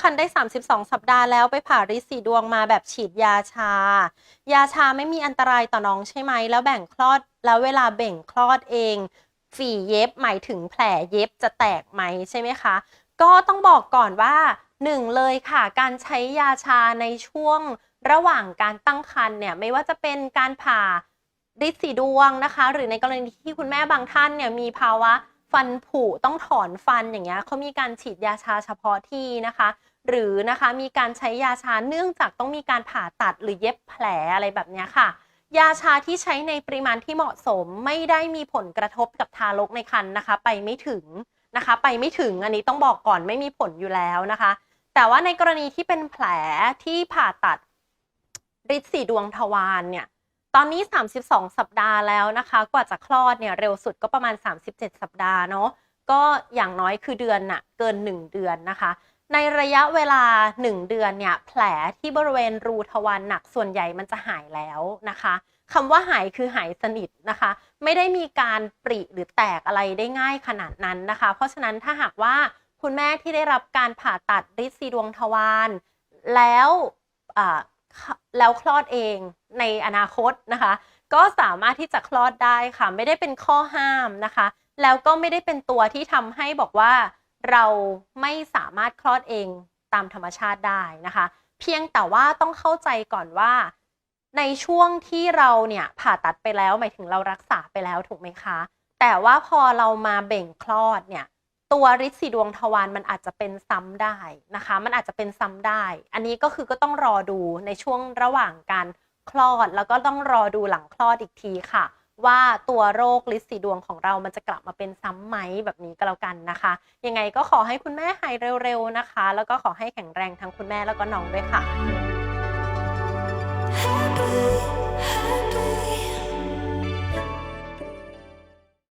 คันได้ 32 สัปดาห์แล้วไปผ่าริดสีดวงมาแบบฉีดยาชา ยาชาไม่มีอันตรายต่อน้องใช่ไหม แล้วแบ่งคลอด แล้วเวลาเบ่งคลอดเอง ฝีเย็บหมายถึงแผลเย็บจะแตกไหมใช่ไหมคะ ก็ต้องบอกก่อนว่าหนึ่งเลยค่ะ การใช้ยาชาในช่วงระหว่างการตั้งครรภ์เนี่ยไม่ว่าจะเป็นการผ่าริดสีดวงนะคะ หรือในกรณีที่คุณแม่บางท่านเนี่ยมีภาวะ ฟันผุต้องถอนฟันอย่างเงี้ยเขามีการฉีดยาชาเฉพาะที่นะคะ หรือนะคะมีการใช้ยาชาเนื่องจากต้องมีการผ่าตัดหรือเย็บแผลอะไรแบบเนี้ยค่ะ ยาชาที่ใช้ในปริมาณที่เหมาะสมไม่ได้มีผลกระทบกับทารกในครรภ์นะคะ ไปไม่ถึงนะคะ ไปไม่ถึงอันนี้ต้องบอกก่อนไม่มีผลอยู่แล้วนะคะ แต่ว่าในกรณีที่เป็นแผลที่ผ่าตัดริดสีดวงทวารเนี่ย ตอนนี้ 32 สัปดาห์แล้วนะคะ กว่าจะคลอดเนี่ยเร็วสุดก็ประมาณ 37 สัปดาห์เนาะก็อย่างน้อยคือเดือนน่ะเกิน 1 เดือนนะคะ ในระยะเวลา 1 เดือนเนี่ยแผลที่บริเวณรูทวารหนักส่วนใหญ่มันจะหายแล้วนะคะคำว่าหายคือหายสนิทนะคะ ไม่ได้มีการปริหรือแตกอะไรได้ง่ายขนาดนั้นนะคะ เพราะฉะนั้นถ้าหากว่าคุณแม่ที่ได้รับการผ่าตัดริดซีดวงทวารแล้ว แล้วคลอดเองในอนาคตนะคะ ก็สามารถที่จะคลอดได้ค่ะไม่ได้เป็นข้อห้ามนะคะ แล้วก็ไม่ได้เป็นตัวที่ทำให้บอกว่าเราไม่สามารถคลอดเองตามธรรมชาติได้นะคะ เพียงแต่ว่าต้องเข้าใจก่อนว่า ในช่วงที่เราเนี่ยผ่าตัดไปแล้วหมายถึงเรารักษาไปแล้วถูกไหมคะ แต่ว่าพอเรามาเบ่งคลอดเนี่ย ตัวริดสีดวงทวารมันอาจจะเป็นซ้ำได้นะคะ มันอาจจะเป็นซ้ำได้ อันนี้ก็คือก็ต้องรอดูในช่วงระหว่างการคลอด แล้วก็ต้องรอดูหลังคลอดอีกทีค่ะ ว่าตัวโรคลิดสีดวงของเรามันจะกลับมาเป็นซ้ำไหมแบบนี้ก็แล้วกันนะคะ ยังไงก็ขอให้คุณแม่หายเร็วๆนะคะ แล้วก็ขอให้แข็งแรงทั้งคุณแม่แล้วก็น้องด้วยค่ะ Happy